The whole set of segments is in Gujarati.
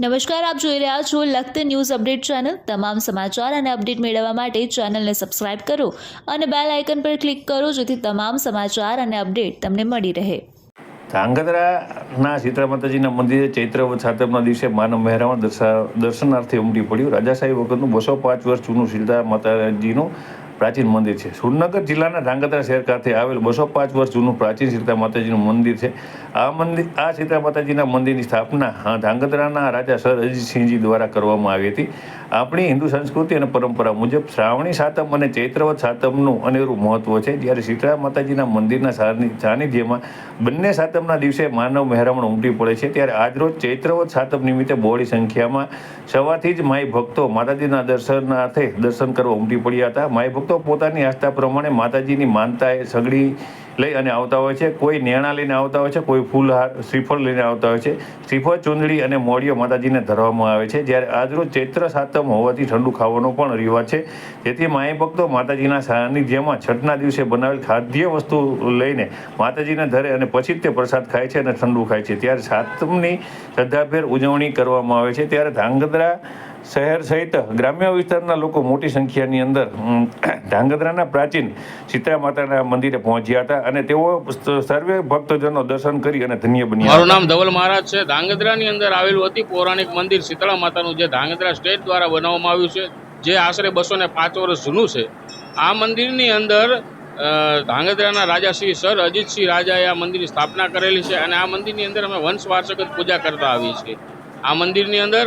નમસ્કાર, આપ જોઈ રહ્યા છો લખત ન્યૂઝ અપડેટ ચેનલ. તમામ સમાચાર અને અપડેટ મેળવવા માટે ચેનલને સબસ્ક્રાઇબ કરો અને બેલ આઇકન પર ક્લિક કરો જેથી તમામ સમાચાર અને અપડેટ તમને મળી રહે. ધ્રાંગધ્રાના સીતરા માતાજીના મંદિરે ચૈત્ર સાતમના દિવસે માનવ મહેરામણ દર્શા દર્શનાર્થે ઉમટી પડ્યું. રાજાશાહી વખતનું બસો પાંચ વર્ષ જૂનું સીતા માતાજીનું પ્રાચીન મંદિર છે. સુરનગર જિલ્લાના ધ્રાંગધ્રા શહેર ખાતે આવેલ બસો પાંચ વર્ષ જૂનું પ્રાચીન સીતા માતાજીનું મંદિર છે. આ મંદિર, આ સીતા માતાજીના મંદિરની સ્થાપના ધ્રાંગધ્રાના રાજા સર અજીતસિંહજી દ્વારા કરવામાં આવી હતી. આપણી હિન્દુ સંસ્કૃતિ અને પરંપરા મુજબ શ્રાવણી સાતમ અને ચૈત્રવત સાતમનું અનેરું મહત્ત્વ છે. જ્યારે શીતળા માતાજીના મંદિરના સાનિધ્યમાં બંને સાતમના દિવસે માનવ મહેરામણ ઉમટી પડે છે. ત્યારે આજરોજ ચૈત્રવત સાતમ નિમિત્તે બહોળી સંખ્યામાં સવારથી જ માઈ ભક્તો માતાજીના દર્શનાર્થે દર્શન કરવા ઉમટી પડ્યા હતા. માય ભક્તો પોતાની આસ્થા પ્રમાણે માતાજીની માનતાએ સગડી લઈ અને આવતા હોય છે. કોઈ નેણા લઈને આવતા હોય છે, કોઈ ફૂલહાર શ્રીફળ લઈને આવતા હોય છે. શ્રીફળ, ચુંદડી અને મોડીઓ માતાજીને ધરવામાં આવે છે. જ્યારે આજરોજ ચૈત્ર સાતમ હોવાથી ઠંડુ ખાવાનો પણ રિવાજ છે. જેથી માય ભક્તો માતાજીના સાનિધ્યમાં છઠના દિવસે બનાવેલ ખાદ્ય વસ્તુ લઈને માતાજીના ધરે અને પછી તે પ્રસાદ ખાય છે અને ઠંડુ ખાય છે. ત્યારે સાતમની શ્રદ્ધાભેર ઉજવણી કરવામાં આવે છે. ત્યારે ધાંગધ્રા શહેર સહિત ગ્રામ્ય વિસ્તારના લોકો મોટી સંખ્યાની અંદર ધાંગધ્રાના પ્રાચીન સીતા માતાના મંદિરે પહોંચ્યા હતા અને તેઓ સર્વે ભક્તજનો દર્શન કરી અને ધન્ય બન્યા મારું નામ ધવલ મહારાજ છે. ધાંગધ્રાની અંદર આવેલું અતિ પૌરાણિક મંદિર શીતળા માતાનું જે ધાંગધ્રા સ્ટેટ દ્વારા બનાવવામાં આવ્યું છે જે આશરે બસો ને પાંચ વર્ષ જૂનું છે. આ મંદિરની અંદર ધાંગધ્રાના રાજા શ્રી સર અજીતસિંહ રાજાએ આ મંદિરની સ્થાપના કરેલી છે અને આ મંદિરની અંદર અમે વંશ પૂજા કરતા આવીએ છીએ. આ મંદિરની અંદર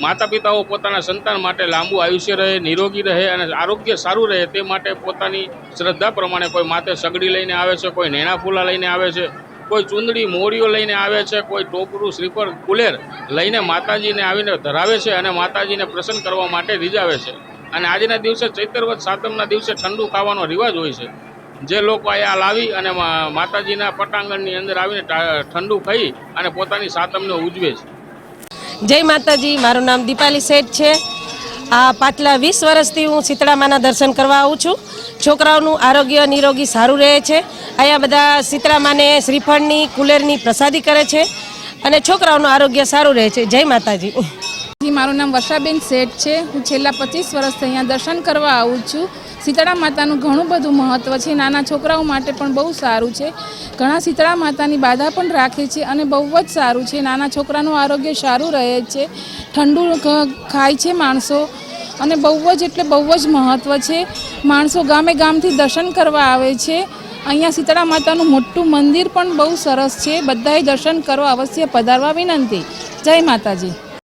માતા પિતાઓ પોતાના સંતાન માટે લાંબુ આયુષ્ય રહે, નિરોગી રહે અને આરોગ્ય સારું રહે તે માટે પોતાની શ્રદ્ધા પ્રમાણે કોઈ માથે સગડી લઈને આવે છે, કોઈ નેણા ફૂલા લઈને આવે છે, કોઈ ચૂંદડી મોરીઓ લઈને આવે છે, કોઈ ટોપરું શ્રીફળ કુલેર લઈને માતાજીને આવીને ધરાવે છે અને માતાજીને પ્રસન્ન કરવા માટે રીઝાવે છે. અને આજના દિવસે ચૈતરવત સાતમના દિવસે ઠંડુ ખાવાનો રિવાજ હોય છે. જે લોકો અહીંયા લાવી અને માતાજીના પટાંગણની અંદર આવીને ઠંડુ ખાઈ અને પોતાની સાતમને ઉજવે છે. જય માતાજી, મારું નામ દીપાલી શેઠ છે. આ પાછલા વીસ વર્ષથી હું શીતળામાના દર્શન કરવા આવું છું. છોકરાઓનું આરોગ્ય નિરોગી સારું રહે છે. અહીંયા બધા શીતળામાને શ્રીફળની, કુલેરની પ્રસાદી કરે છે અને છોકરાઓનું આરોગ્ય સારું રહે છે. જય માતાજી. મારું નામ વર્ષાબેન શેઠ છે. હું છેલ્લા પચીસ વર્ષથી અહીંયા દર્શન કરવા આવું છું. શીતળા માતાનું ઘણું બધું મહત્ત્વ છે. નાના છોકરાઓ માટે પણ બહુ સારું છે. ઘણા શીતળા માતાની બાધા પણ રાખે છે અને બહુ જ સારું છે. નાના છોકરાનું આરોગ્ય સારું રહે છે. ઠંડુ ખાય છે માણસો અને બહુ જ એટલે બહુ જ મહત્ત્વ છે. માણસો ગામે ગામથી દર્શન કરવા આવે છે. અહીંયા શીતળા માતાનું મોટું મંદિર પણ બહુ સરસ છે. બધાએ દર્શન કરવા અવશ્ય પધારવા વિનંતી. જય માતાજી.